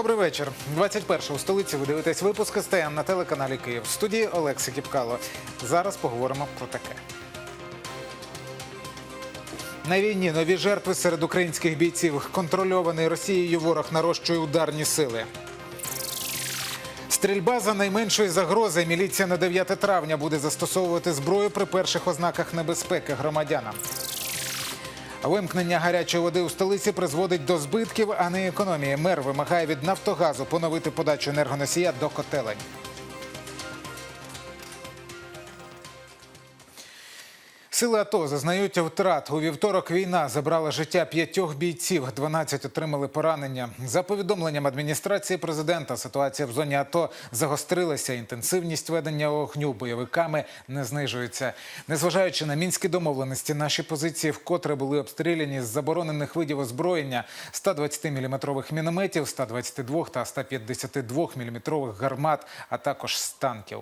Добрий вечір. 21 у столиці ви дивитесь випуск СТН на телеканалі Київ. В студії Олекса Кіпкало. Зараз поговоримо про таке. На війні нові жертви серед українських бійців. Контрольований Росією ворог нарощує ударні сили. Стрільба за найменшої загрози. Міліція на 9 травня буде застосовувати зброю при перших ознаках небезпеки громадянам. Вимкнення гарячої води у столиці призводить до збитків, а не економії. Мер вимагає від Нафтогазу поновити подачу енергоносія до котелень. Сили АТО зазнають втрат. У вівторок війна забрала життя п'ятьох бійців, 12 отримали поранення. За повідомленням адміністрації президента, ситуація в зоні АТО загострилася. Інтенсивність ведення огню бойовиками не знижується. Незважаючи на мінські домовленості, наші позиції вкотре були обстріляні з заборонених видів озброєння 120-мм мінометів, 122 та 152-мм гармат, а також з танків.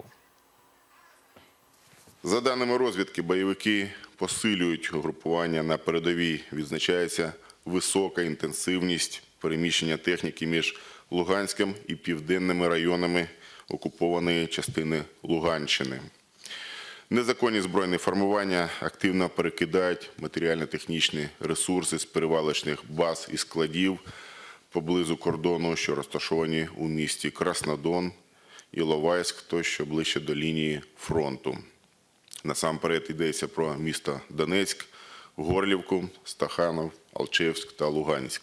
За даними розвідки, бойовики посилюють угрупування на передовій. Відзначається висока інтенсивність переміщення техніки між Луганським і південними районами окупованої частини Луганщини. Незаконні збройні формування активно перекидають матеріально-технічні ресурси з перевалочних баз і складів поблизу кордону, що розташовані у місті Краснодон, Іловайськ, тощо ближче до лінії фронту. Насамперед йдеться про місто Донецьк, Горлівку, Стаханов, Алчевськ та Луганськ.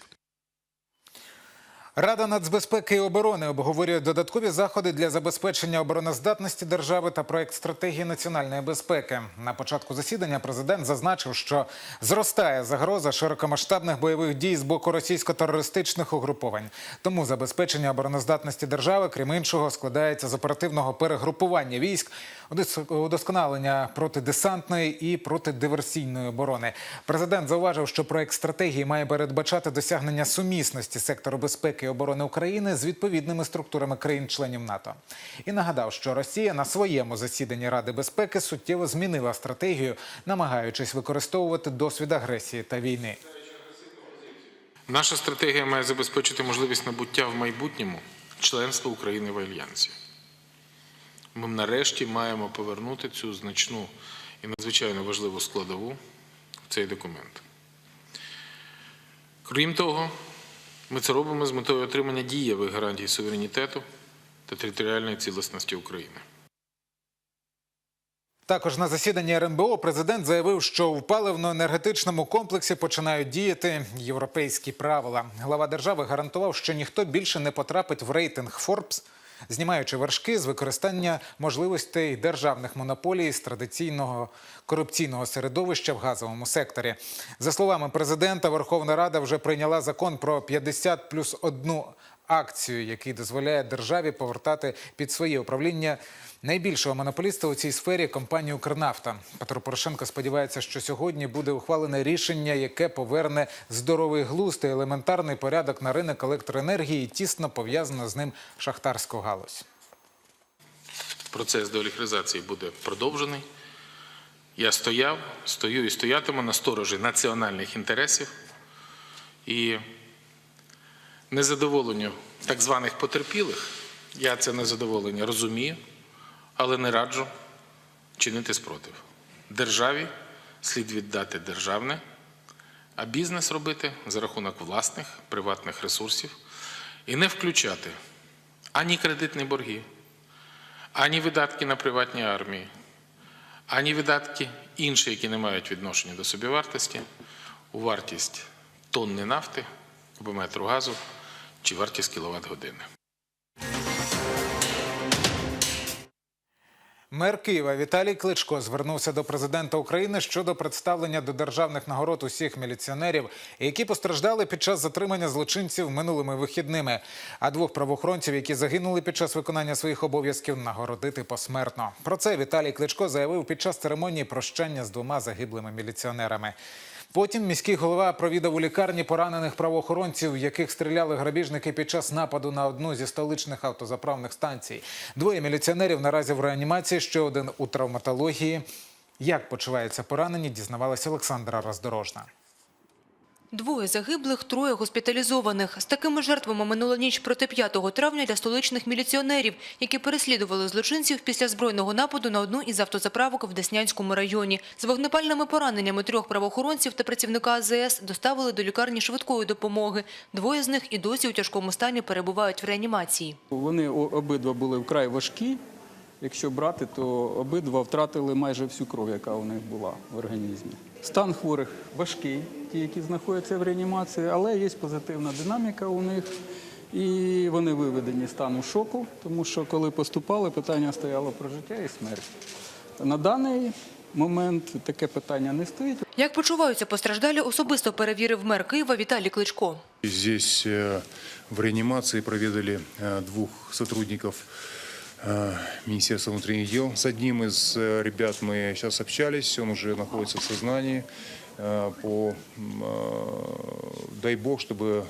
Рада нацбезпеки і оборони обговорює додаткові заходи для забезпечення обороноздатності держави та проект стратегії національної безпеки. На початку засідання президент зазначив, що зростає загроза широкомасштабних бойових дій з боку російсько-терористичних угруповань. Тому забезпечення обороноздатності держави, крім іншого, складається з оперативного перегрупування військ, удос- удосконалення протидесантної і протидиверсійної оборони. Президент зауважив, що проект стратегії має передбачати досягнення сумісності сектору безпеки і оборони України з відповідними структурами країн-членів НАТО. І нагадав, що Росія на своєму засіданні Ради безпеки суттєво змінила стратегію, намагаючись використовувати досвід агресії та війни. Наша стратегія має забезпечити можливість набуття в майбутньому членства України в Альянсі. Ми нарешті маємо повернути цю значну і надзвичайно важливу складову в цей документ. Крім того, ми це робимо з метою отримання дієвих гарантій суверенітету та територіальної цілісності України. Також на засіданні РНБО президент заявив, що в паливно-енергетичному комплексі починають діяти європейські правила. Глава держави гарантував, що ніхто більше не потрапить в рейтинг Forbes, знімаючи вершки з використання можливостей державних монополій з традиційного корупційного середовища в газовому секторі. За словами президента, Верховна Рада вже прийняла закон про 50 плюс одну акцію, який дозволяє державі повертати під своє управління найбільшого монополіста у цій сфері компанію Укрнафта. Петро Порошенко сподівається, що сьогодні буде ухвалене рішення, яке поверне здоровий глузд і елементарний порядок на ринок електроенергії, і тісно пов'язано з ним шахтарську галузь. Процес деолігаризації буде продовжений. Я стояв, стою і стоятиму на сторожі національних інтересів і незадоволенню так званих потерпілих. Я це незадоволення розумію, але не раджу чинити спротив. Державі слід віддати державне, а бізнес робити за рахунок власних приватних ресурсів і не включати ані кредитні борги, ані видатки на приватні армії, ані видатки інші, які не мають відношення до собівартості, у вартість тонни нафти, кубометру газу чи вартість кіловат години. Мер Києва Віталій Кличко звернувся до президента України щодо представлення до державних нагород усіх міліціонерів, які постраждали під час затримання злочинців минулими вихідними. А двох правоохоронців, які загинули під час виконання своїх обов'язків, нагородити посмертно. Про це Віталій Кличко заявив під час церемонії прощання з двома загиблими міліціонерами. Потім міський голова провідав у лікарні поранених правоохоронців, яких стріляли грабіжники під час нападу на одну зі столичних автозаправних станцій. Двоє міліціонерів наразі в реанімації, ще один у травматології. Як почуваються поранені, дізнавалася Олександра Роздорожна. Двоє загиблих, троє госпіталізованих. З такими жертвами минула ніч проти 5 травня для столичних міліціонерів, які переслідували злочинців після збройного нападу на одну із автозаправок в Деснянському районі. З вогнепальними пораненнями трьох правоохоронців та працівника АЗС доставили до лікарні швидкої допомоги. Двоє з них і досі у тяжкому стані перебувають в реанімації. Вони обидва були вкрай важкі. Якщо брати, то обидва втратили майже всю кров, яка у них була в організмі. Стан хворих важкий, ті, які знаходяться в реанімації, але є позитивна динаміка у них. І вони виведені з стану шоку, тому що коли поступали, питання стояло про життя і смерть. На даний момент таке питання не стоїть. Як почуваються постраждалі, особисто перевірив мер Києва Віталій Кличко. Здесь э, в реанимации проведали э, двух сотрудников э, Министерства внутренних дел. С одним из э, ребят мы сейчас общались, он уже находится в сознании. Э, По, м, э, дай бог, чтобы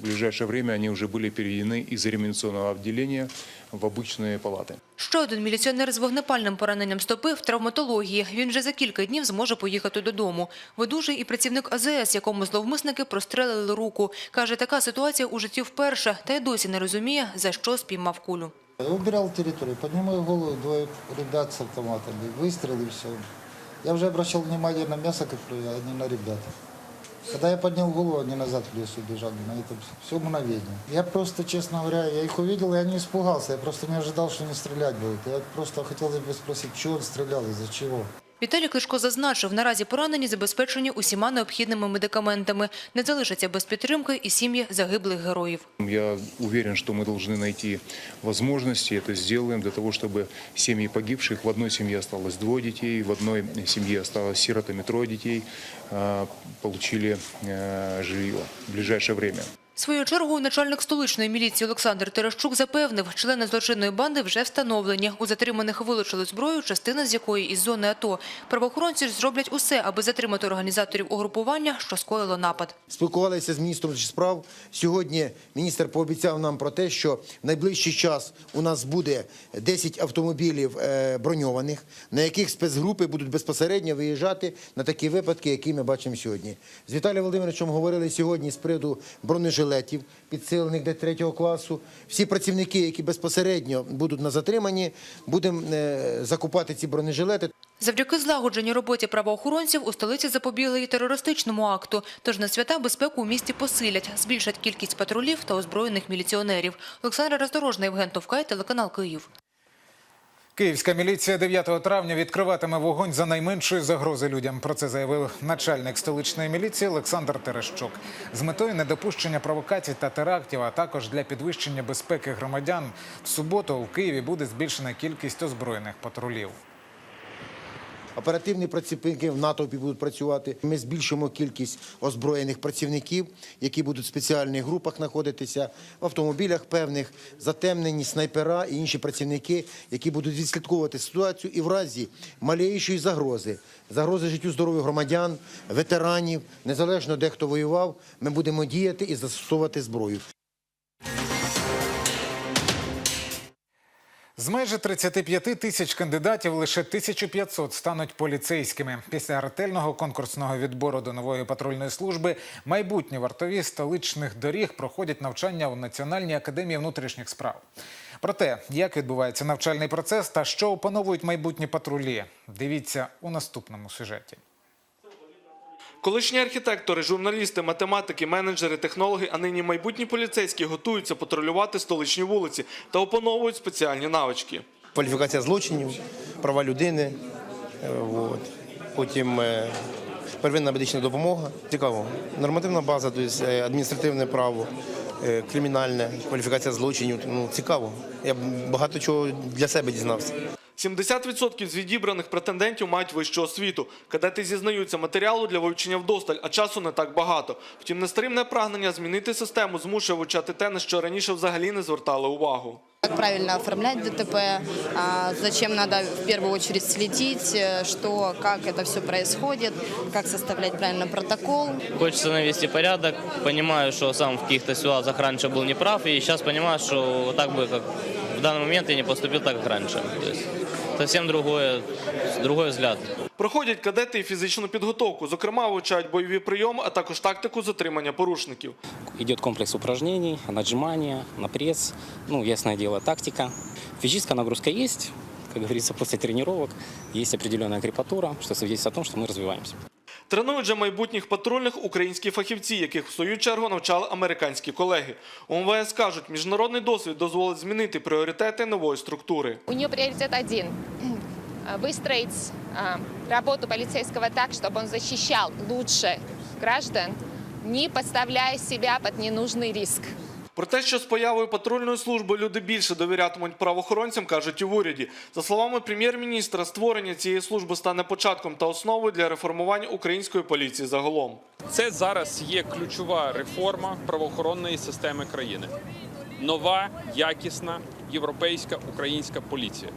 в ближайшее время они уже были переведены из реанимационного отделения в обычные палаты. Ще один міліціонер з вогнепальним пораненням стопи в травматології. Він вже за кілька днів зможе поїхати додому. Ведужий і працівник АЗС, якому зловмисники прострелили руку. Каже, така ситуація у житті вперше, та й досі не розуміє, за що спіймав кулю. Я убирал территорию, поднимаю голову, двое ребят с автоматами, выстрел и все. Я уже обращал внимание на мясо, которое, а не на ребят. Когда я поднял голову, они назад в лес убежали, на этом все мгновение. Я просто, честно говоря, я их увидел, я не испугался, я просто не ожидал, что они стрелять будут. Я просто хотел бы спросить, чего он стрелял, и за чего. Віталій Кличко зазначив, наразі поранені забезпечені усіма необхідними медикаментами. Не залишаться без підтримки і сім'ї загиблих героїв. Я уверен, что мы должны найти возможности, это сделаем для того, чтобы семьи погибших, в одной семье осталось двое детей, в одной семье осталось сиротами трое детей, э, получили э, жилье в ближайшее время. Свою чергу начальник столичної міліції Олександр Терещук запевнив, члени злочинної банди вже встановлені. У затриманих вилучили зброю, частина з якої із зони АТО. Правоохоронці зроблять усе, аби затримати організаторів угрупування, що скоїло напад. Спілкувалися з міністром справ. Сьогодні міністр пообіцяв нам про те, що в найближчий час у нас буде 10 автомобілів е, броньованих, на яких спецгрупи будуть безпосередньо виїжджати на такі випадки, які ми бачимо сьогодні. З Віталієм Володимировичем говорили сьогодні з приводу бронежилетів, підсилених до третього класу. Всі працівники, які безпосередньо будуть на затриманні, будемо е, закупати ці бронежилети. Завдяки злагодженій роботі правоохоронців у столиці запобігли і терористичному акту. Тож на свята безпеку у місті посилять, збільшать кількість патрулів та озброєних міліціонерів. Олександра Роздорожна, Євген Товкай, телеканал Київ. Київська міліція 9 травня відкриватиме вогонь за найменшої загрози людям. Про це заявив начальник столичної міліції Олександр Терещук. З метою недопущення провокацій та терактів, а також для підвищення безпеки громадян. В суботу у Києві буде збільшена кількість озброєних патрулів. Оперативні працівники в натовпі будуть працювати. Ми збільшимо кількість озброєних працівників, які будуть в спеціальних групах знаходитися в автомобілях певних, затемнені снайпера і інші працівники, які будуть відслідковувати ситуацію і в разі маліючої загрози, загрози життю здоров'ю громадян, ветеранів, незалежно де хто воював, ми будемо діяти і застосовувати зброю. З майже 35 тисяч кандидатів лише 1500 стануть поліцейськими. Після ретельного конкурсного відбору до нової патрульної служби майбутні вартові столичних доріг проходять навчання у Національній академії внутрішніх справ. Про те, як відбувається навчальний процес та що опановують майбутні патрулі, дивіться у наступному сюжеті. Колишні архітектори, журналісти, математики, менеджери, технологи, а нині майбутні поліцейські готуються патрулювати столичні вулиці та опановують спеціальні навички. кваліфікація злочинів, права людини, е, от. потім е, первинна медична допомога. Цікаво. Нормативна база, тобто адміністративне право, кримінальне, кваліфікація злочинів. Ну, цікаво. Я багато чого для себе дізнався. 70% з відібраних претендентів мають вищу освіту. Кадети зізнаються матеріалу для вивчення вдосталь, а часу не так багато. Втім, нестримне прагнення змінити систему змушує вивчати те, на що раніше взагалі не звертали увагу. Как правильно оформлять ДТП, а, зачем надо в первую очередь следить, э, что, как это все происходит, как составлять правильно протокол. Хочется навести порядок. Понимаю, что сам в каких-то ситуациях раньше был неправ, и сейчас понимаю, что вот так бы, как в данный момент я не поступил так, как раньше. То есть совсем другое, другой взгляд. Проходять кадети і фізичну підготовку. Зокрема, вивчають бойові прийоми, а також тактику затримання порушників. Йде комплекс упражнений, на напрес, на ну, ясне діло, тактика. Фізична нагрузка є, як говориться, після тренувань, є определенна крепатура, що свідчить о том, що ми развиваемся. Тренують же майбутніх патрульних українські фахівці, яких в свою чергу навчали американські колеги. У МВС кажуть, міжнародний досвід дозволить змінити пріоритети нової структури. У нее приоритет один – выстроить а, работу полицейского так, чтобы он защищал лучше граждан, не подставляя себя под ненужный риск. Про те, що з появою патрульної служби люди більше довірятимуть правоохоронцям, кажуть в уряді. За словами прем'єр-міністра, створення цієї служби стане початком та основою для реформування української поліції загалом. Це зараз є ключова реформа правоохоронної системи країни. Нова, якісна європейська українська поліція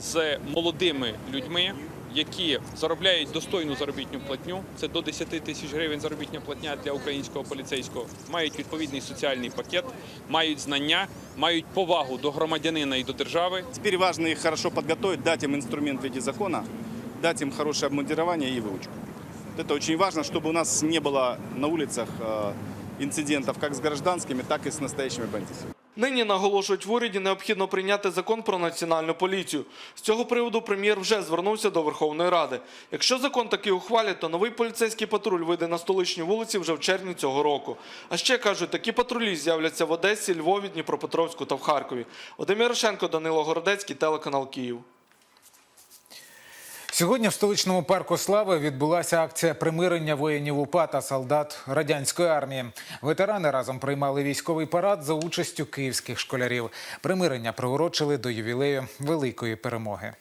з молодими людьми, які заробляють достойну заробітну платню. Це до 10 тисяч гривень заробітня платня для українського поліцейського. Мають відповідний соціальний пакет, мають знання, мають повагу до громадянина і до держави. Теперь важно их хорошо подготовить, дать им инструмент в виде закона, дать им хорошее обмундирование и выучку. Вот Это очень важно, чтобы у нас не было на улицах э, инцидентов как с гражданскими, так и с настоящими бандитами. Нині наголошують в уряді необхідно прийняти закон про національну поліцію. З цього приводу прем'єр вже звернувся до Верховної Ради. Якщо закон таки ухвалять, то новий поліцейський патруль вийде на столичні вулиці вже в червні цього року. А ще кажуть, такі патрулі з'являться в Одесі, Львові, Дніпропетровську та в Харкові. Вадим Ярошенко, Данило Городецький, телеканал Київ. Сьогодні в столичному парку Слави відбулася акція примирення воїнів УПА та солдат радянської армії. Ветерани разом приймали військовий парад за участю київських школярів. Примирення приурочили до ювілею великої перемоги.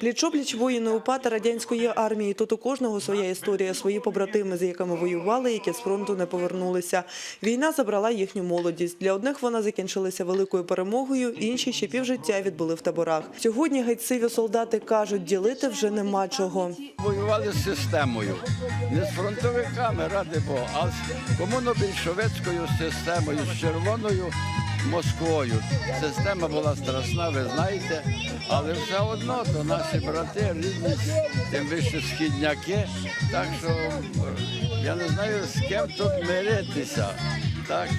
Пліч-опліч воїни УПА та радянської армії. Тут у кожного своя історія, свої побратими, з якими воювали, які з фронту не повернулися. Війна забрала їхню молодість. Для одних вона закінчилася великою перемогою, інші ще півжиття відбули в таборах. Сьогодні гайцеві солдати кажуть, ділити вже нема чого. Воювали з системою, не з фронтовиками, ради Бога, а з комуно-більшовицькою системою, з червоною Москвою. Система була страшна, ви знаєте, але все одно то наші брати, рідні, тим більше східняки. Так що я не знаю, з ким тут миритися. Так,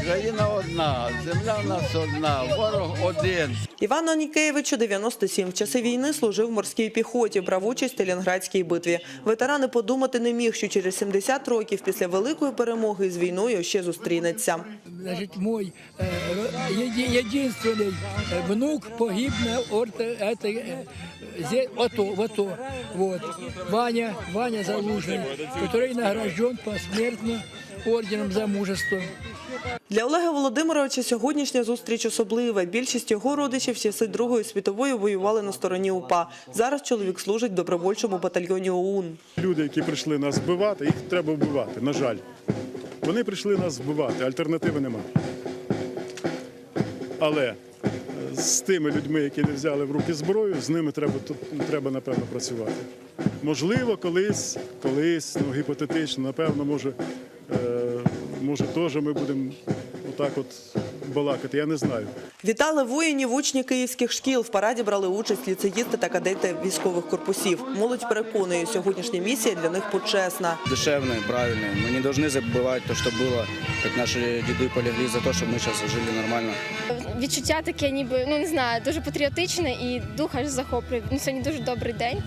Україна одна, земля в нас одна, ворог один. Івану Анікеєвичу 97. В часи війни служив в морській піхоті, брав участь в Сталінградській битві. Ветерани подумати не міг, що через 70 років після великої перемоги з війною ще зустрінеться. Значит, мой э, ро- еди- единственный э, внук погиб на орто, этой, э, зе- АТО, в АТО. Вот. Ваня, Ваня Залужный, который награжден посмертно орденом за мужество. Для Олега Володимировича сьогоднішня зустріч особлива. Більшість його родичів в часи Другої світової воювали на стороні УПА. Зараз чоловік служить в добровольчому батальйоні ОУН. Люди, які прийшли нас вбивати, їх треба вбивати, на жаль. Вони прийшли нас вбивати, альтернативи немає. Але е, з тими людьми, які не взяли в руки зброю, з ними треба, треба напевно, працювати. Можливо, колись, колись, ну гіпотетично, напевно, може, е, може теж ми будемо отак от балакати, я не знаю. Вітали воїнів учні київських шкіл. В параді брали участь ліцеїсти та кадети військових корпусів. Молодь переконує, сьогоднішня місія для них почесна. душевной, правильной. Мы не должны забывать то, что было, как наши деды полегли за то, чтобы мы сейчас жили нормально. Відчуття таке, ніби ну не знаю, дуже патріотичне і дух аж захоплює. Ну, сьогодні дуже добрий день.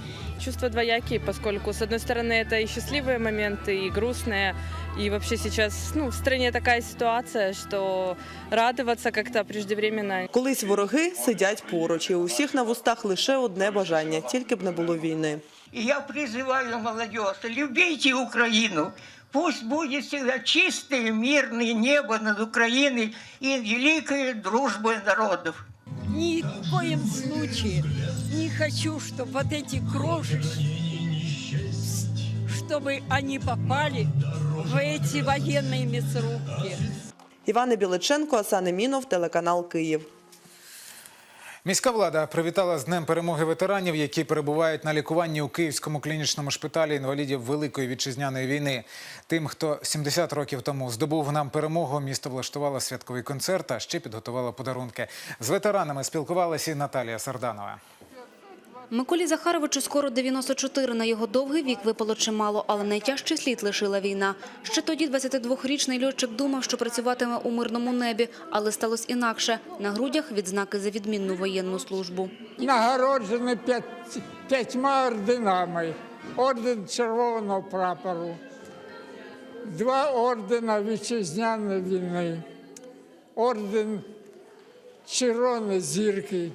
Чувства двоякие, поскольку, с одной стороны, это и счастливые моменты, и грустные. И вообще сейчас ну, в стране такая ситуация, что радоваться как-то преждевременно Колись вороги сидять поруч, і у всіх на вустах лише одне бажання, тільки б не було війни. И я призываю молодежь, любите Украину. Пусть будет всегда чистое, мирное небо над Украиной и великая дружба народов. Ни в коем случае не хочу, чтобы вот эти крошечки, чтобы они попали в эти военные мясорубки. Івана Біличенко, Асана Мінов, телеканал Київ. Міська влада привітала з Днем перемоги ветеранів, які перебувають на лікуванні у Київському клінічному шпиталі інвалідів Великої вітчизняної війни. Тим, хто 70 років тому здобув нам перемогу, місто влаштувало святковий концерт, а ще підготувало подарунки. З ветеранами спілкувалася і Наталія Сарданова. Миколі Захаровичу скоро 94. На його довгий вік випало чимало, але найтяжчий слід лишила війна. Ще тоді 22-річний льотчик думав, що працюватиме у мирному небі, але сталося інакше. На грудях відзнаки за відмінну воєнну службу. нагороджений п'ять, п'ятьма орденами. Орден Червоного прапору, два ордена Вітчизняної війни, орден Червоної зірки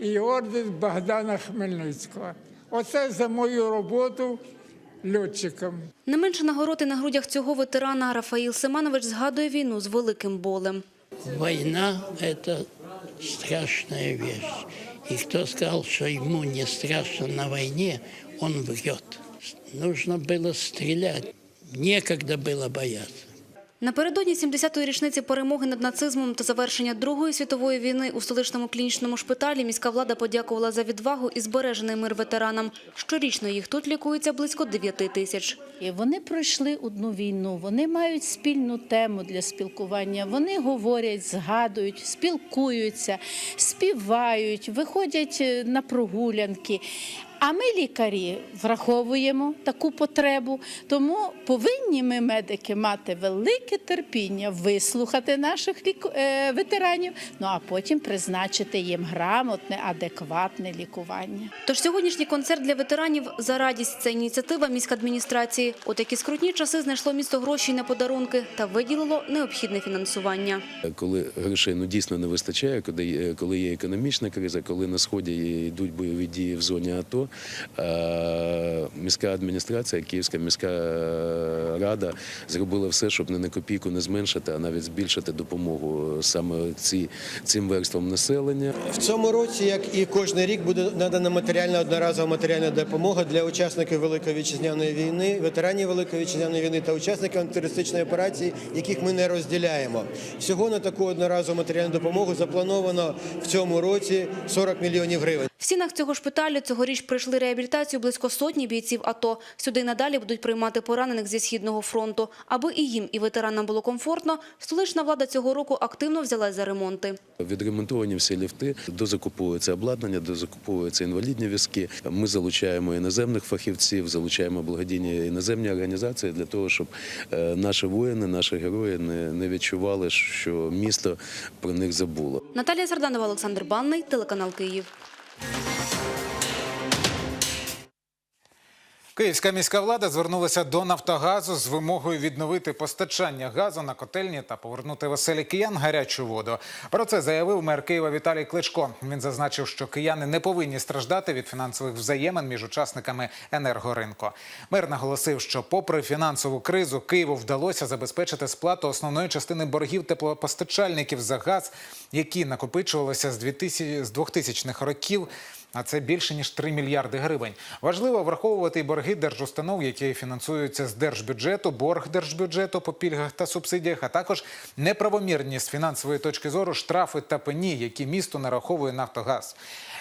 і орден Богдана Хмельницького. Оце за мою роботу льотчиком. Не менше нагород і на грудях цього ветерана Рафаїл Семанович згадує війну з великим болем. Война – это страшная вещь. И кто сказал, что ему не страшно на войне, он врет. Нужно было стрелять. Некогда было бояться. Напередодні 70-ї річниці перемоги над нацизмом та завершення Другої світової війни у столичному клінічному шпиталі міська влада подякувала за відвагу і збережений мир ветеранам. Щорічно їх тут лікується близько 9 тисяч. Вони пройшли одну війну, вони мають спільну тему для спілкування. Вони говорять, згадують, спілкуються, співають, виходять е, на прогулянки. А ми, лікарі, враховуємо таку потребу, тому повинні ми, медики, мати велике терпіння, вислухати наших е, ветеранів, ну а потім призначити їм грамотне, адекватне лікування. Тож сьогоднішній концерт для ветеранів за радість це ініціатива міськадміністрації. У такі скрутні часи знайшло місто гроші на подарунки та виділило необхідне фінансування. Коли грошей ну дійсно не вистачає, коли є економічна криза, коли на сході йдуть бойові дії в зоні АТО, е, міська адміністрація, Київська міська рада зробила все, щоб не на копійку не зменшити, а навіть збільшити допомогу саме ці, цим верствам населення. В цьому році, як і кожен рік, буде надана матеріальна одноразова матеріальна допомога для учасників Великої вітчизняної війни, ветеранів Великої вітчизняної війни та учасників антитерористичної операції, яких ми не розділяємо. Всього на таку одноразову матеріальну допомогу заплановано в цьому році 40 мільйонів гривень. В стінах цього шпиталю цьогоріч пройшли реабілітацію близько сотні бійців АТО. Сюди надалі будуть приймати поранених зі Східного фронту. Аби і їм, і ветеранам було комфортно, столична влада цього року активно взялась за ремонти. Відремонтовані всі ліфти, дозакуповується обладнання, дозакуповуються інвалідні візки. Ми залучаємо іноземних фахівців, залучаємо благодійні іноземні організації для того, щоб е, наші воїни, наші герої не, відчували, що місто про них забуло. Наталія Сарданова, Олександр Банний, телеканал Київ. Bye. Київська міська влада звернулася до Нафтогазу з вимогою відновити постачання газу на котельні та повернути веселі киян гарячу воду. Про це заявив мер Києва Віталій Кличко. Він зазначив, що кияни не повинні страждати від фінансових взаємин між учасниками енергоринку. Мер наголосив, що, попри фінансову кризу, Києву вдалося забезпечити сплату основної частини боргів теплопостачальників за газ, які накопичувалися з 2000 з 2000-х років. А це більше ніж 3 мільярди гривень. Важливо враховувати борги держустанов, які фінансуються з держбюджету, борг держбюджету по пільгах та субсидіях, а також неправомірні з фінансової точки зору штрафи та пені, які місто нараховує Нафтогаз.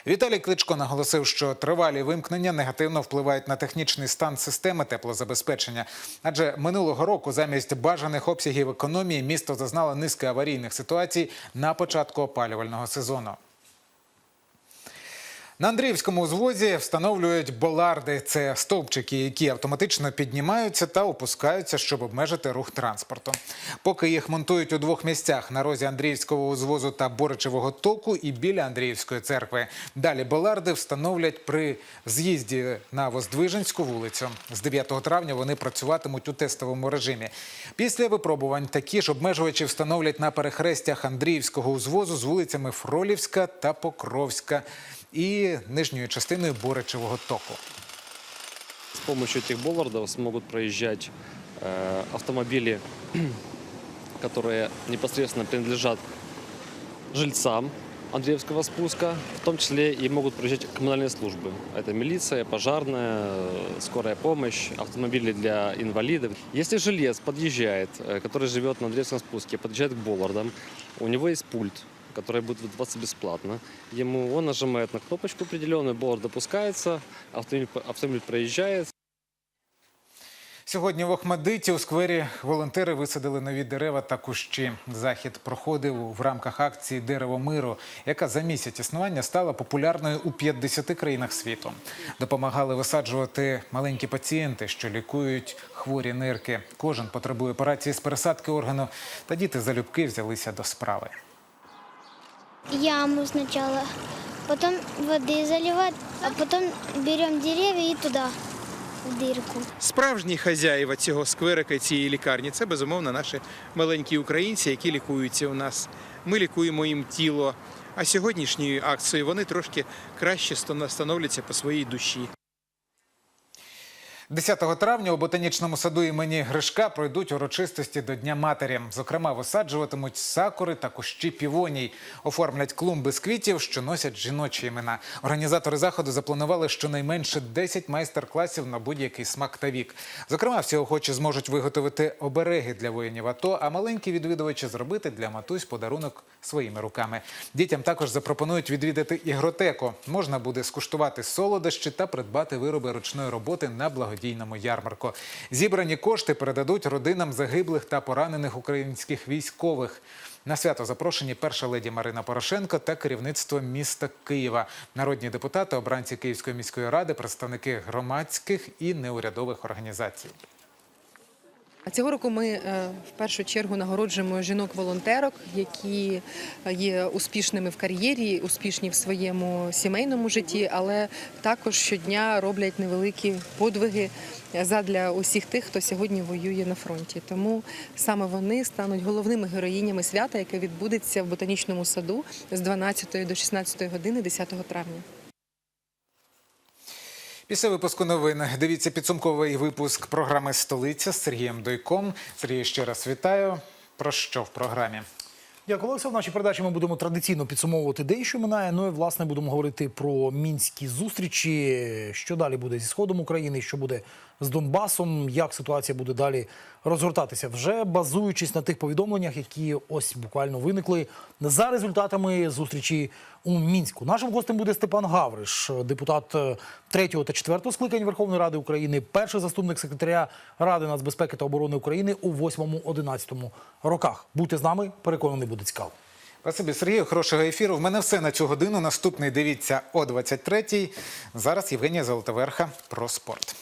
Віталій Кличко наголосив, що тривалі вимкнення негативно впливають на технічний стан системи теплозабезпечення. Адже минулого року замість бажаних обсягів економії місто зазнало низки аварійних ситуацій на початку опалювального сезону. На Андріївському узвозі встановлюють боларди. Це стовпчики, які автоматично піднімаються та опускаються, щоб обмежити рух транспорту. Поки їх монтують у двох місцях на розі Андріївського узвозу та Боричевого току і біля Андріївської церкви. Далі боларди встановлять при з'їзді на Воздвиженську вулицю. З 9 травня вони працюватимуть у тестовому режимі. Після випробувань такі ж обмежувачі встановлять на перехрестях Андріївського узвозу з вулицями Фролівська та Покровська і нижньою частиною Боричевого току. С помощью этих болвардов смогут проезжать э, автомобили, которые непосредственно принадлежат жильцам Андреевского спуска, в том числе и могут проезжать коммунальные службы. Это милиция, пожарная, э, скорая помощь, автомобили для инвалидов. Если жилец подъезжает, э, который живет на Андреевском спуске, подъезжает к болвардам, у него есть пульт, который будет выдаваться бесплатно. Ему он нажимает на кнопочку определенную, болвард опускается, автомобиль, автомобиль проезжает, Сьогодні в Охмадиті у сквері волонтери висадили нові дерева та кущі. Захід проходив в рамках акції Дерево миру, яка за місяць існування стала популярною у 50 країнах світу. Допомагали висаджувати маленькі пацієнти, що лікують хворі нирки. Кожен потребує операції з пересадки органу, та діти залюбки взялися до справи. Яму сначала, потом води заливати, а потом беремо дерев'я і туди. в дырку. Справжні хазяїва цього скверика цієї лікарні це безумовно наші маленькі українці, які лікуються у нас. Ми лікуємо їм тіло. А сьогоднішньою акцією вони трошки краще становляться по своїй душі. 10 травня у ботанічному саду імені Гришка пройдуть урочистості до Дня матері. Зокрема, висаджуватимуть сакури та кущі півоній, оформлять клумби з квітів, що носять жіночі імена. Організатори заходу запланували щонайменше 10 майстер-класів на будь-який смак та вік. Зокрема, всі охочі зможуть виготовити обереги для воїнів АТО, а маленькі відвідувачі зробити для матусь подарунок своїми руками. Дітям також запропонують відвідати ігротеку. Можна буде скуштувати солодощі та придбати вироби ручної роботи на благодійному ярмарку. Зібрані кошти передадуть родинам загиблих та поранених українських військових. На свято запрошені перша леді Марина Порошенко та керівництво міста Києва, народні депутати, обранці Київської міської ради, представники громадських і неурядових організацій. А Цього року ми е, в першу чергу нагороджуємо жінок-волонтерок, які є успішними в кар'єрі, успішні в своєму сімейному житті, але також щодня роблять невеликі подвиги задля усіх тих, хто сьогодні воює на фронті. Тому саме вони стануть головними героїнями свята, яке відбудеться в ботанічному саду з 12 до 16 години 10 травня. Після випуску новин дивіться підсумковий випуск програми Столиця з Сергієм Дойком. Сергій, ще раз вітаю. Про що в програмі? Дякую, Олексій. В нашій передачі ми будемо традиційно підсумовувати де і що минає. Ну і власне будемо говорити про мінські зустрічі. Що далі буде зі сходом України, що буде з Донбасом, як ситуація буде далі розгортатися, вже базуючись на тих повідомленнях, які ось буквально виникли за результатами зустрічі у мінську. Нашим гостем буде Степан Гавриш, депутат е, третього та четвертого скликань Верховної Ради України, перший заступник секретаря Ради нацбезпеки та оборони України у 8-11 роках. Будьте з нами, переконаний, буде цікаво. Спасибі, Сергію, хорошого ефіру. В мене все на цю годину. Наступний дивіться о 23-й. Зараз Євгенія Золотоверха про спорт.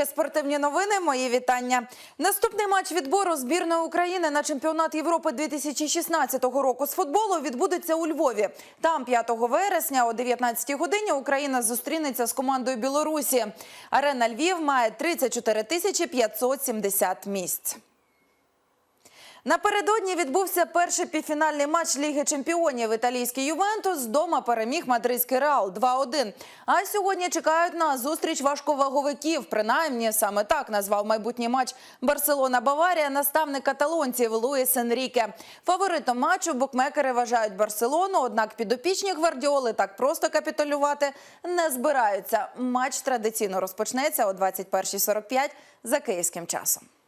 Ефірі спортивні новини. Мої вітання. Наступний матч відбору збірної України на чемпіонат Європи 2016 року з футболу відбудеться у Львові. Там 5 вересня о 19 годині Україна зустрінеться з командою Білорусі. Арена Львів має 34 тисячі 570 місць. Напередодні відбувся перший півфінальний матч Ліги чемпіонів. Італійський Ювентус вдома переміг мадридський Реал 2-1. А сьогодні чекають на зустріч важковаговиків. Принаймні саме так назвав майбутній матч Барселона-Баварія наставник каталонців Луїс Енріке. Фаворитом матчу букмекери вважають Барселону, однак підопічні гвардіоли так просто капітулювати не збираються. Матч традиційно розпочнеться о 21.45 за київським часом.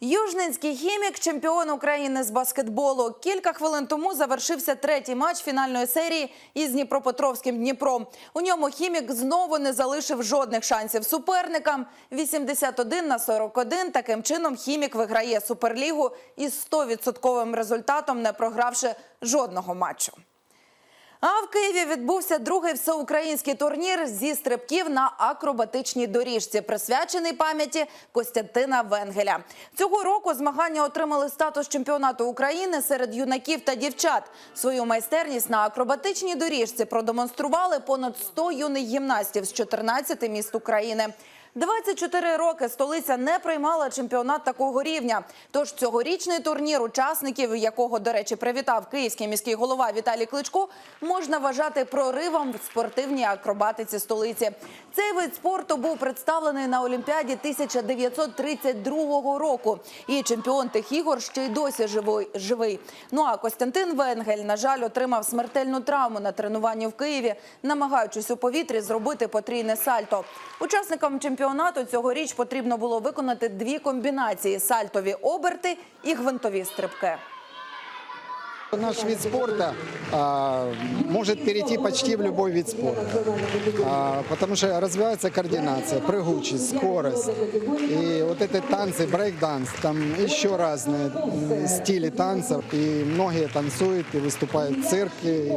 Южненський хімік, чемпіон України з баскетболу. Кілька хвилин тому завершився третій матч фінальної серії із Дніпропетровським Дніпром. У ньому хімік знову не залишив жодних шансів суперникам. 81 на 41. Таким чином хімік виграє суперлігу із 100% результатом, не програвши жодного матчу. А в Києві відбувся другий всеукраїнський турнір зі стрибків на акробатичній доріжці, присвячений пам'яті Костянтина Венгеля. Цього року змагання отримали статус чемпіонату України серед юнаків та дівчат. Свою майстерність на акробатичній доріжці продемонстрували понад 100 юних гімнастів з 14 міст України. 24 роки столиця не приймала чемпіонат такого рівня. Тож цьогорічний турнір, учасників якого, до речі, привітав київський міський голова Віталій Кличко, можна вважати проривом в спортивній акробатиці столиці. Цей вид спорту був представлений на Олімпіаді 1932 року. І чемпіон тих ігор ще й досі живий. Ну а Костянтин Венгель, на жаль, отримав смертельну травму на тренуванні в Києві, намагаючись у повітрі зробити потрійне сальто. Учасникам чемпіонату чемпіонату цьогоріч потрібно було виконати дві комбінації: сальтові оберти і гвинтові стрибки. Наш вид спорта а, может перейти почти в любой вид спорта, А, потому что развивается координация, прыгучесть, скорость. И вот эти танцы, брейк-данс, там еще разные стили танцев. И многие танцуют и выступают в цирке, и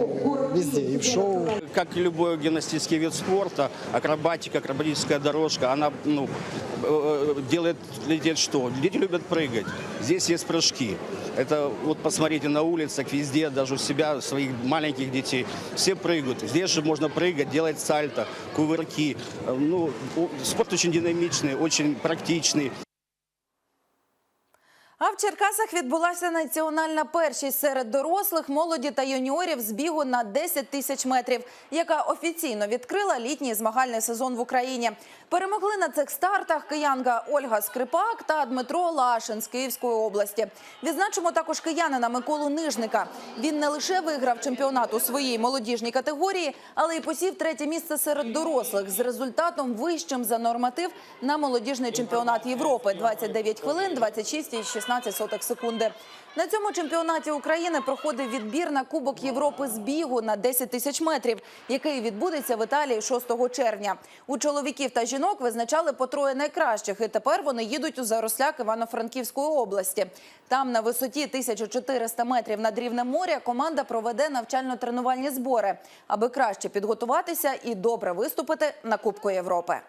везде, и в шоу. Как и любой гимнастический вид спорта, акробатика, акробатическая дорожка, она ну, э, делает детей что? Дети любят прыгать. Здесь есть прыжки. Это вот посмотрите на улицах, везде, даже у себя, своих маленьких детей. Все прыгают. Здесь же можно прыгать, делать сальто, кувырки. Э, Ну, у- спорт очень динамичный, очень практичный. А в Черкасах відбулася національна першість серед дорослих, молоді та юніорів з бігу на 10 тисяч метрів, яка офіційно відкрила літній змагальний сезон в Україні. Перемогли на цих стартах киянка Ольга Скрипак та Дмитро Лашин з Київської області. Відзначимо також киянина Миколу Нижника. Він не лише виграв чемпіонат у своїй молодіжній категорії, але й посів третє місце серед дорослих з результатом вищим за норматив на молодіжний чемпіонат Європи 29 хвилин, 26 і 16 сотих секунди. На цьому чемпіонаті України проходив відбір на Кубок Європи з бігу на 10 тисяч метрів, який відбудеться в Італії 6 червня. У чоловіків та жінок визначали по троє найкращих, і тепер вони їдуть у Заросляк Івано-Франківської області. Там на висоті 1400 метрів над рівнем моря команда проведе навчально-тренувальні збори, аби краще підготуватися і добре виступити на Кубку Європи.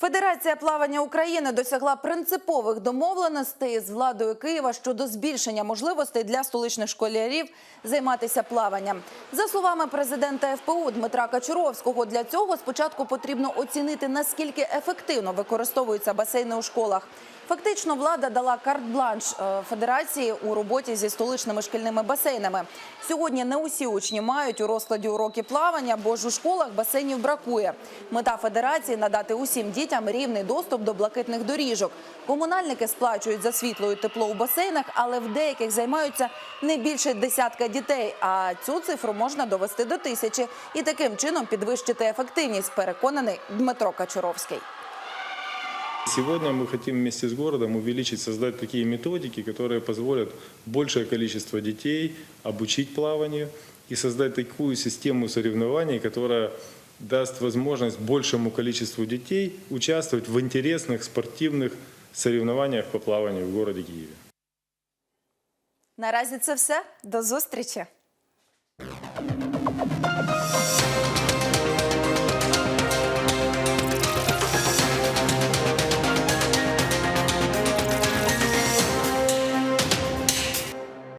Федерація плавання України досягла принципових домовленостей з владою Києва щодо збільшення можливостей для столичних школярів займатися плаванням. За словами президента ФПУ Дмитра Качуровського, для цього спочатку потрібно оцінити наскільки ефективно використовуються басейни у школах. Фактично, влада дала карт-бланш е, федерації у роботі зі столичними шкільними басейнами. Сьогодні не усі учні мають у розкладі уроки плавання, бо ж у школах басейнів бракує. Мета федерації надати усім дітям рівний доступ до блакитних доріжок. Комунальники сплачують за світло і тепло у басейнах, але в деяких займаються не більше десятка дітей. А цю цифру можна довести до тисячі і таким чином підвищити ефективність. Переконаний Дмитро Качуровський. Сегодня мы хотим вместе с городом увеличить, создать такие методики, которые позволят большее количество детей обучить плаванию и создать такую систему соревнований, которая даст возможность большему количеству детей участвовать в интересных спортивных соревнованиях по плаванию в городе Киеве. Наразі це все. До зустрічі.